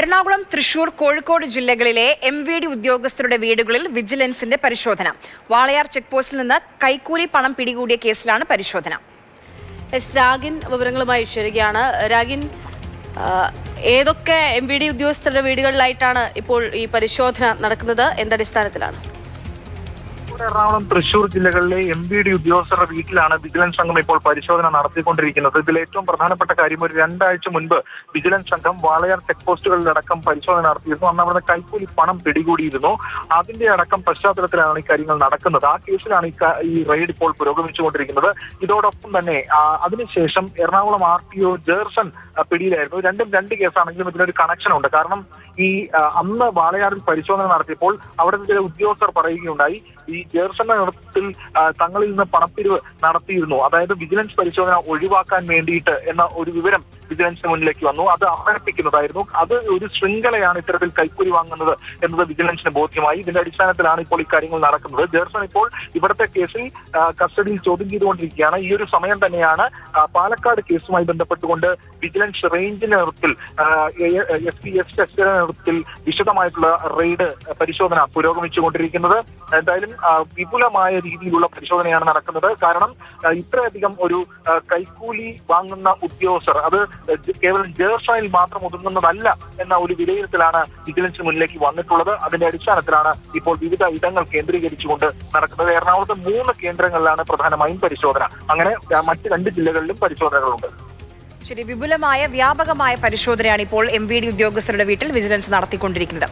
എറണാകുളം തൃശൂർ കോഴിക്കോട് ജില്ലകളിലെ M V D ഉദ്യോഗസ്ഥരുടെ വീടുകളിൽ വിജിലൻസിന്റെ പരിശോധന. വാളയാർ ചെക്ക് പോസ്റ്റിൽ നിന്ന് കൈക്കൂലി പണം പിടികൂടിയ കേസിലാണ് പരിശോധന. എസ് രാഗിൻ വിവരങ്ങളുമായി ചേരുകയാണ്. രാഗിൻ ഏതൊക്കെ എം വി ഡി ഉദ്യോഗസ്ഥരുടെ വീടുകളിലായിട്ടാണ് ഇപ്പോൾ ഈ പരിശോധന നടക്കുന്നത്? എന്തടിസ്ഥാനത്തിലാണ് എറണാകുളം തൃശൂർ ജില്ലകളിലെ എം ബി ഡി ഉദ്യോഗസ്ഥരുടെ വീട്ടിലാണ് വിജിലൻസ് സംഘം ഇപ്പോൾ പരിശോധന നടത്തിക്കൊണ്ടിരിക്കുന്നത്. ഇതിൽ ഏറ്റവും പ്രധാനപ്പെട്ട കാര്യം ഒരു രണ്ടാഴ്ച മുൻപ് വിജിലൻസ് സംഘം വാളയാർ ചെക്ക് പോസ്റ്റുകളിലടക്കം പരിശോധന നടത്തിയിരുന്നു. അന്ന് അവിടെ കൈക്കൂലി പണം പിടികൂടിയിരുന്നു. അതിന്റെ അടക്കം പശ്ചാത്തലത്തിലാണ് ഈ കാര്യങ്ങൾ നടക്കുന്നത്. ആ കേസിലാണ് ഈ റെയ്ഡ് ഇപ്പോൾ പുരോഗമിച്ചുകൊണ്ടിരിക്കുന്നത്. ഇതോടൊപ്പം തന്നെ അതിനുശേഷം Ernakulam R T O Jerson പിടിയിലായിരുന്നു. രണ്ടും രണ്ട് കേസാണെങ്കിലും ഇതിനൊരു കണക്ഷൻ ഉണ്ട് കാരണം ഈ അന്ന് വാളയാറിൽ പരിശോധന നടത്തിയപ്പോൾ അവിടുത്തെ ചില ഉദ്യോഗസ്ഥർ പറയുകയുണ്ടായി. ഈ ജേർസന്റെ നടത്തിൽ തങ്ങളിൽ നിന്ന് പണപ്പിരിവ് നടത്തിയിരുന്നു. അതായത് വിജിലൻസ് പരിശോധന ഒഴിവാക്കാൻ വേണ്ടിയിട്ട് എന്ന ഒരു വിവരം വിജിലൻസിന് മുന്നിലേക്ക് വന്നു. അത് അപഹരിപ്പിക്കുന്നതായിരുന്നു അത് ഒരു ശൃംഖലയാണ് ഇത്തരത്തിൽ കൈക്കൂലി വാങ്ങുന്നത് എന്നത് വിജിലൻസിന് ബോധ്യമായി. ഇതിന്റെ അടിസ്ഥാനത്തിലാണ് ഇപ്പോൾ ഇക്കാര്യങ്ങൾ നടക്കുന്നത്. ജേർസൺ ഇപ്പോൾ ഇവിടുത്തെ കേസിൽ കസ്റ്റഡിയിൽ ചോദ്യം ചെയ്തുകൊണ്ടിരിക്കുകയാണ്. ഈ ഒരു സമയം തന്നെയാണ് പാലക്കാട് കേസുമായി ബന്ധപ്പെട്ടുകൊണ്ട് വിജിലൻസ് റേഞ്ചിന്റെ നേതൃത്വത്തിൽ എസ് പി എസ് ടെസ്റ്റിന്റെ നേതൃത്വത്തിൽ വിശദമായിട്ടുള്ള റെയ്ഡ് പരിശോധന പുരോഗമിച്ചുകൊണ്ടിരിക്കുന്നത്. എന്തായാലും വിപുലമായ രീതിയിലുള്ള പരിശോധനയാണ് നടക്കുന്നത്. കാരണം ഇത്രയധികം ഒരു കൈക്കൂലി വാങ്ങുന്ന ഉദ്യോഗസ്ഥർ അത് കേവലം ജേഴ്സായിൽ മാത്രം ഒതുങ്ങുന്നതല്ല എന്ന ഒരു വിലയിരുത്തലാണ് വിജിലൻസ് മുന്നിലേക്ക് വന്നിട്ടുള്ളത്. അതിന്റെ അടിസ്ഥാനത്തിലാണ് ഇപ്പോൾ വിവിധ ഇടങ്ങൾ കേന്ദ്രീകരിച്ചുകൊണ്ട് നടക്കുന്നത്. എറണാകുളത്ത് മൂന്ന് കേന്ദ്രങ്ങളിലാണ് പ്രധാനമായും പരിശോധന. അങ്ങനെ മറ്റ് രണ്ട് ജില്ലകളിലും പരിശോധനകളുണ്ട്. ശരി വിപുലമായ വ്യാപകമായ പരിശോധനയാണ് ഇപ്പോൾ എം വി ഡി ഉദ്യോഗസ്ഥരുടെ വീട്ടിൽ വിജിലൻസ് നടത്തിക്കൊണ്ടിരിക്കുന്നത്.